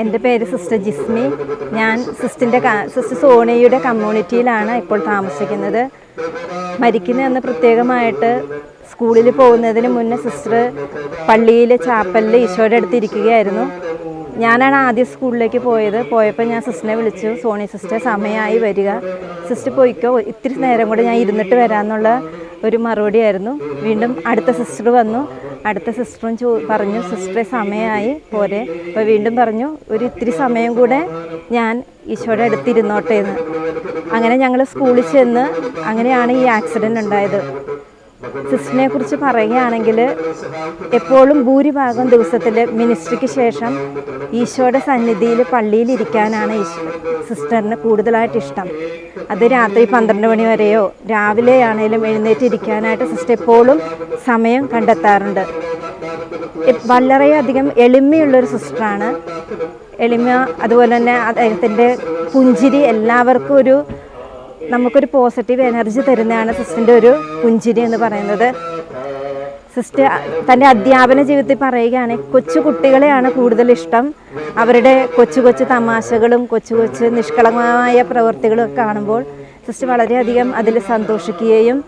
എന്റെ പേര് സിസ്റ്റർ ജിസ്മി. ഞാൻ സിസ്റ്റിന്റെ സിസ്റ്റർ സോണിയുടെ കമ്മ്യൂണിറ്റിയിലാണ് ഇപ്പോൾ താമസിക്കുന്നത്. മരിക്കുന്ന അന്ന് പ്രത്യേകമായിട്ട് സ്കൂളിൽ പോകുന്നതിന് മുന്നേ സിസ്റ്റർ പള്ളിയിൽ ചാപ്പലിൽ ഈശോയുടെ അടുത്ത് ഇരിക്കുകയായിരുന്നു. ഞാനാണ് ആദ്യം സ്കൂളിലേക്ക് പോയത്. പോയപ്പോൾ ഞാൻ സിസ്റ്ററിനെ വിളിച്ചു. സോണി സിസ്റ്റർ സമയമായി വരിക. സിസ്റ്റർ പോയിക്കോ. ഇത്തിരി നേരം കൂടെ ഞാൻ ഇരുന്നിട്ട് വരാമെന്നുള്ള ഒരു മറുപടിയായിരുന്നു. വീണ്ടും അടുത്ത സിസ്റ്റർ വന്നു. അടുത്ത സിസ്റ്ററും ചോ പറഞ്ഞു സിസ്റ്ററെ സമയമായി പോരെ. അപ്പോൾ വീണ്ടും പറഞ്ഞു ഒരു ഇത്തിരി സമയം കൂടെ ഞാൻ ഈശോയുടെ അടുത്തിരുന്നോട്ടെ എന്ന്. അങ്ങനെ ഞങ്ങൾ സ്കൂളിൽ ചെന്ന് അങ്ങനെയാണ് ഈ ആക്സിഡന്റ് ഉണ്ടായത്. സിസ്റ്ററിനെ കുറിച്ച് പറയുകയാണെങ്കിൽ എപ്പോഴും ഭൂരിഭാഗം ദിവസത്തിൽ മിനിസ്ട്രിക്ക് ശേഷം ഈശോയുടെ സന്നിധിയിൽ പള്ളിയിൽ ഇരിക്കാനാണ് സിസ്റ്ററിന് കൂടുതലായിട്ട് ഇഷ്ടം. അത് രാത്രി പന്ത്രണ്ട് മണി വരെയോ രാവിലെ ആണെങ്കിലും എഴുന്നേറ്റ് ഇരിക്കാനായിട്ട് സിസ്റ്റർ എപ്പോഴും സമയം കണ്ടെത്താറുണ്ട്. വളരെയധികം എളിമയുള്ളൊരു സിസ്റ്ററാണ് എളിമ അതുപോലെ തന്നെ അദ്ദേഹത്തിന്റെ പുഞ്ചിരി എല്ലാവർക്കും ഒരു നമുക്കൊരു പോസിറ്റീവ് എനർജി തരുന്നതാണ് സിസ്റ്ററിന്റെ ഒരു പുഞ്ചിരി എന്ന് പറയുന്നത്. സിസ്റ്റർ തന്റെ അധ്യാപന ജീവിതത്തിൽ പറയുകയാണെങ്കിൽ കൊച്ചു കുട്ടികളെയാണ് കൂടുതൽ ഇഷ്ടം. അവരുടെ കൊച്ചു കൊച്ചു തമാശകളും കൊച്ചു കൊച്ചു നിഷ്കളങ്കമായ പ്രവൃത്തികളും കാണുമ്പോൾ സിസ്റ്റർ വളരെയധികം അതിൽ സന്തോഷിക്കുകയും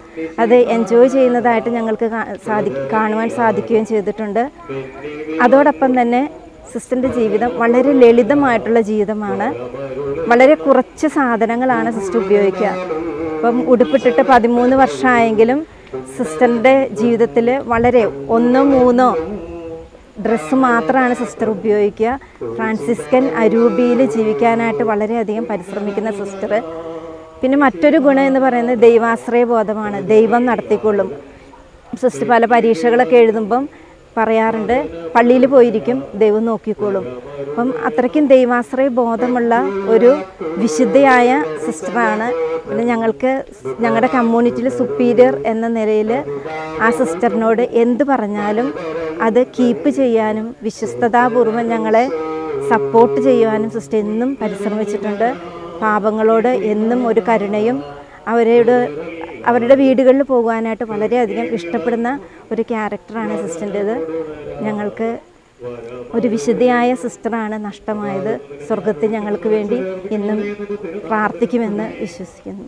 അത് എൻജോയ് ചെയ്യുന്നതായിട്ട് ഞങ്ങൾക്ക് സാധി കാണുവാൻ സാധിക്കുകയും ചെയ്തിട്ടുണ്ട്. അതോടൊപ്പം തന്നെ സിസ്റ്ററിന്റെ ജീവിതം വളരെ ലളിതമായിട്ടുള്ള ജീവിതമാണ്. വളരെ കുറച്ച് സാധനങ്ങളാണ് സിസ്റ്റർ ഉപയോഗിക്കുക. ഇപ്പം ഉടുപ്പിട്ടിട്ട് പതിമൂന്ന് വർഷമായെങ്കിലും സിസ്റ്ററിന്റെ ജീവിതത്തിൽ വളരെ ഒന്നോ മൂന്നോ ഡ്രസ്സ് മാത്രമാണ് സിസ്റ്റർ ഉപയോഗിക്കുക. ഫ്രാൻസിസ്കൻ അരൂപിയിൽ ജീവിക്കാനായിട്ട് വളരെയധികം പരിശ്രമിക്കുന്ന സിസ്റ്റർ പിന്നെ മറ്റൊരു ഗുണം എന്ന് പറയുന്നത് ദൈവാശ്രയ ബോധമാണ് ദൈവം നടത്തിക്കൊള്ളും. സിസ്റ്റർ പല പരീക്ഷകളൊക്കെ എഴുതുമ്പം പറയാറുണ്ട് പള്ളിയിൽ പോയിരിക്കും ദൈവം നോക്കിക്കോളും. അപ്പം അത്രയ്ക്കും ദൈവാശ്രയ ബോധമുള്ള ഒരു വിശുദ്ധയായ സിസ്റ്ററാണ്. പിന്നെ ഞങ്ങൾക്ക് ഞങ്ങളുടെ കമ്മ്യൂണിറ്റിയിൽ സുപ്പീരിയർ എന്ന നിലയിൽ ആ സിസ്റ്ററിനോട് എന്ത് പറഞ്ഞാലും അത് കീപ്പ് ചെയ്യാനും വിശ്വസ്തതാപൂർവം ഞങ്ങളെ സപ്പോർട്ട് ചെയ്യുവാനും സിസ്റ്റർ എന്നും പരിശ്രമിച്ചിട്ടുണ്ട്. പാപങ്ങളോട് എന്നും ഒരു കരുണയും അവരോട് അവരുടെ വീടുകളിൽ പോകുവാനായിട്ട് വളരെയധികം ഇഷ്ടപ്പെടുന്ന ഒരു ക്യാരക്ടറാണ് സിസ്റ്ററിന്റെത് ഞങ്ങൾക്ക് ഒരു വിശുദ്ധിയായ സിസ്റ്ററാണ് നഷ്ടമായത്. സ്വർഗത്തിൽ ഞങ്ങൾക്ക് വേണ്ടി ഇന്നും പ്രാർത്ഥിക്കുമെന്ന് വിശ്വസിക്കുന്നു.